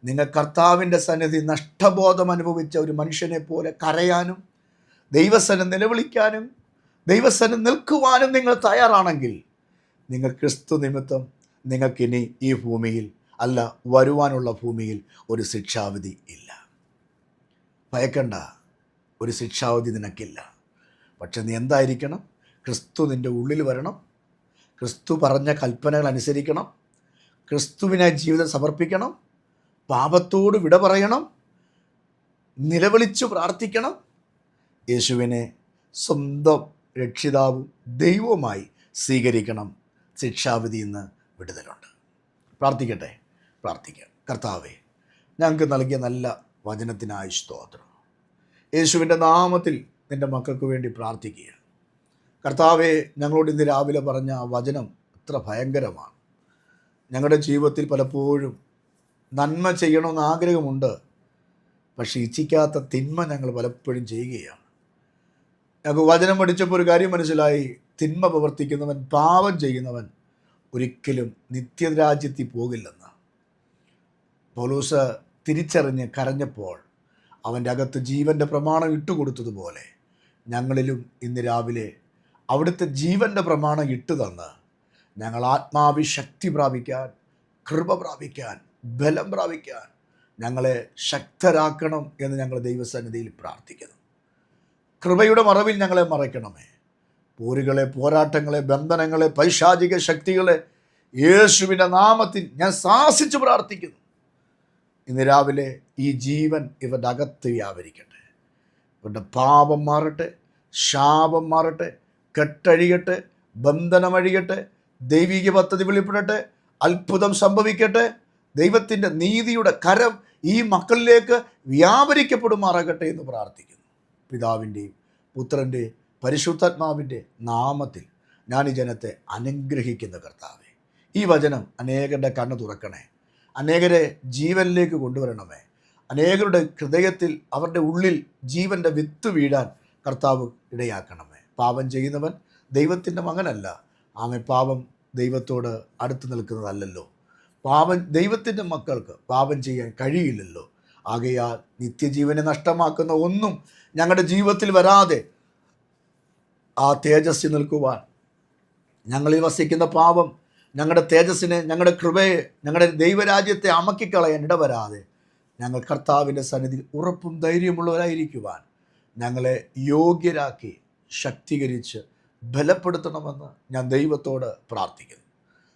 നിങ്ങൾ കർത്താവിന്റെ സന്നിധി നഷ്ടബോധം അനുഭവിച്ച ഒരു മനുഷ്യനെ പോലെ കരയാനും ദൈവസനം നിലവിളിക്കാനും ദൈവസനം നിൽക്കുവാനും നിങ്ങൾ തയ്യാറാണെങ്കിൽ നിങ്ങൾ ക്രിസ്തു നിമിത്തം നിങ്ങൾക്കിനി ഈ ഭൂമിയിൽ അല്ല വരുവാനുള്ള ഭൂമിയിൽ ഒരു ശിക്ഷാവിധി ഇല്ല. ഭയക്കണ്ട ഒരു ശിക്ഷാവിധി നിനക്കില്ല. പക്ഷെ നീ എന്തായിരിക്കണം? ക്രിസ്തു നിന്റെ ഉള്ളിൽ വരണം. ക്രിസ്തു പറഞ്ഞ കൽപ്പനകൾ അനുസരിക്കണം. ക്രിസ്തുവിനെ ജീവിതം സമർപ്പിക്കണം. പാപത്തോട് വിട പറയണം. നിലവിളിച്ചു പ്രാർത്ഥിക്കണം. യേശുവിനെ സ്വന്തം രക്ഷിതാവും ദൈവവുമായി സ്വീകരിക്കണം. ശിക്ഷാവിധിയിൽ നിന്ന് വിടുതലുണ്ട്. പ്രാർത്ഥിക്കട്ടെ? പ്രാർത്ഥിക്കാം. കർത്താവേ ഞങ്ങൾക്ക് നൽകിയ നല്ല വചനത്തിനായി സ്തോത്രം. യേശുവിന്റെ നാമത്തിൽ നിന്റെ മക്കൾക്ക് വേണ്ടി പ്രാർത്ഥിക്കുക. കർത്താവെ ഞങ്ങളോട് ഇന്ന് രാവിലെ പറഞ്ഞ വചനം അത്ര ഭയങ്കരമാണ്. ഞങ്ങളുടെ ജീവിതത്തിൽ പലപ്പോഴും നന്മ ചെയ്യണമെന്ന് ആഗ്രഹമുണ്ട്. പക്ഷേ ഇച്ഛിക്കാത്ത തിന്മ ഞങ്ങൾ പലപ്പോഴും ചെയ്യുകയാണ്. ഞങ്ങൾക്ക് വചനം പഠിച്ചപ്പോൾ ഒരു കാര്യം മനസ്സിലായി. തിന്മ പ്രവർത്തിക്കുന്നവൻ പാപം ചെയ്യുന്നവൻ ഒരിക്കലും നിത്യരാജ്യത്തിൽ പോകില്ലെന്ന്. പോലൂസ് തിരിച്ചറിഞ്ഞ് കരഞ്ഞപ്പോൾ അവന്റെ അകത്ത് ജീവന്റെ പ്രമാണം ഇട്ടുകൊടുത്തതുപോലെ ഞങ്ങളിലും ഇന്ന് രാവിലെ അവിടുത്തെ ജീവന്റെ പ്രമാണം ഇട്ടു തന്ന് ഞങ്ങൾ ആത്മാവിശക്തി പ്രാപിക്കാൻ കൃപ പ്രാപിക്കാൻ ബലം പ്രാപിക്കാൻ ഞങ്ങളെ ശക്തരാക്കണം എന്ന് ഞങ്ങൾ ദൈവസന്നിധിയിൽ പ്രാർത്ഥിക്കുന്നു. കൃപയുടെ മറവിൽ ഞങ്ങളെ മറയ്ക്കണമേ. പോരുകളെ പോരാട്ടങ്ങളെ ബന്ധനങ്ങളെ പൈശാചിക ശക്തികളെ യേശുവിന്റെ നാമത്തിൽ ഞാൻ സാഹസിച്ച് പ്രാർത്ഥിക്കുന്നു. ഇന്ന് രാവിലെ ഈ ജീവൻ ഇവരുടെ അകത്ത് വ്യാപരിക്കട്ടെ. ഇവരുടെ പാപം മാറട്ടെ ശാപം മാറട്ടെ കെട്ടഴിയട്ടെ ബന്ധനമഴിയട്ടെ ദൈവിക പദ്ധതി വെളിപ്പെടട്ടെ അത്ഭുതം സംഭവിക്കട്ടെ ദൈവത്തിന്റെ നീതിയുടെ കരം ഈ മക്കളിലേക്ക് വ്യാപരിക്കപ്പെടുമാറാകട്ടെ എന്ന് പ്രാർത്ഥിക്കുന്നു. പിതാവിന്റെയും പുത്രന്റെയും പരിശുദ്ധാത്മാവിന്റെ നാമത്തിൽ ഞാൻ ഈ ജനത്തെ അനുഗ്രഹിക്കുന്ന കർത്താവെ ഈ വചനം അനേകരുടെ കണ്ണു തുറക്കണേ. അനേകരെ ജീവനിലേക്ക് കൊണ്ടുവരണമേ. അനേകരുടെ ഹൃദയത്തിൽ അവരുടെ ഉള്ളിൽ ജീവന്റെ വിത്ത് വീഴാൻ കർത്താവ് ഇടയാക്കണമേ. പാപം ചെയ്യുന്നവൻ ദൈവത്തിന്റെ മകനല്ല. ആമെ പാപം ദൈവത്തോട് അടുത്തു നിൽക്കുന്നതല്ലല്ലോ. പാപം ദൈവത്തിന്റെ മക്കൾക്ക് പാപം ചെയ്യാൻ കഴിയില്ലല്ലോ. ആകയാൽ നിത്യജീവനെ നഷ്ടമാക്കുന്ന ഒന്നും ഞങ്ങളുടെ ജീവിതത്തിൽ വരാതെ ആ തേജസ്സിൽ നിൽക്കുവാൻ. ഞങ്ങളിൽ വസിക്കുന്ന പാപം ഞങ്ങളുടെ തേജസ്സിനെ ഞങ്ങളുടെ കൃപയെ ഞങ്ങളുടെ ദൈവരാജ്യത്തെ അമക്കിക്കളയാൻ ഇടവരാതെ ഞങ്ങൾ കർത്താവിന്റെ സന്നിധിയിൽ ഉറപ്പും ധൈര്യമുള്ളവരായിരിക്കുവാൻ ഞങ്ങളെ യോഗ്യരാക്കി ശക്തീകരിച്ച് ബലപ്പെടുത്തണമെന്ന് ഞാൻ ദൈവത്തോട് പ്രാർത്ഥിക്കുന്നു.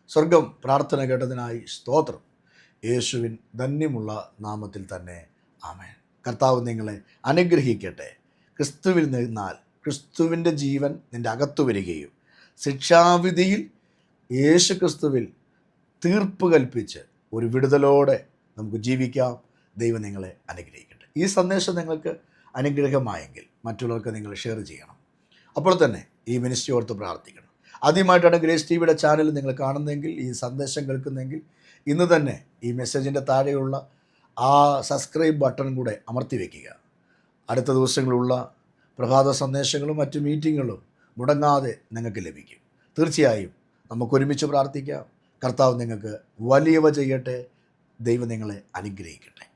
സ്വർഗം പ്രാർത്ഥന കേട്ടതിനായി സ്തോത്രം. യേശുവിൻ ധന്യമുള്ള നാമത്തിൽ തന്നെ ആമേൻ. കർത്താവ് നിങ്ങളെ അനുഗ്രഹിക്കട്ടെ. ക്രിസ്തുവിൽ നിന്നാൽ ക്രിസ്തുവിന്റെ ജീവൻ നിന്റെ അകത്തു വരികയും ശിക്ഷാവിധിയിൽ യേശു ക്രിസ്തുവിൽ തീർപ്പ് കൽപ്പിച്ച് ഒരു വിടുതലോടെ നമുക്ക് ജീവിക്കാം. ദൈവം നിങ്ങളെ അനുഗ്രഹിക്കട്ടെ. ഈ സന്ദേശം നിങ്ങൾക്ക് അനുഗ്രഹമായെങ്കിൽ മറ്റുള്ളവർക്ക് നിങ്ങൾ ഷെയർ ചെയ്യണം. അപ്പോൾ തന്നെ ഈ മിനിസ്ട്രി ഓർത്ത് പ്രാർത്ഥിക്കണം. ആദ്യമായിട്ടാണ് ഗ്രേസ് ടി വിയുടെ ചാനൽ നിങ്ങൾ കാണുന്നതെങ്കിൽ ഈ സന്ദേശം കേൾക്കുന്നെങ്കിൽ ഇന്ന് തന്നെ ഈ മെസ്സേജിന്റെ താഴെയുള്ള ആ സബ്സ്ക്രൈബ് ബട്ടൺ കൂടെ അമർത്തി വയ്ക്കുക. അടുത്ത ദിവസങ്ങളുള്ള പ്രഭാത സന്ദേശങ്ങളും മറ്റു മീറ്റിങ്ങുകളും മുടങ്ങാതെ നിങ്ങൾക്ക് ലഭിക്കും. തീർച്ചയായും നമുക്കൊരുമിച്ച് പ്രാർത്ഥിക്കാം. കർത്താവ് നിങ്ങൾക്ക് വലിയവ ചെയ്യട്ടെ. ദൈവം നിങ്ങളെ അനുഗ്രഹിക്കട്ടെ.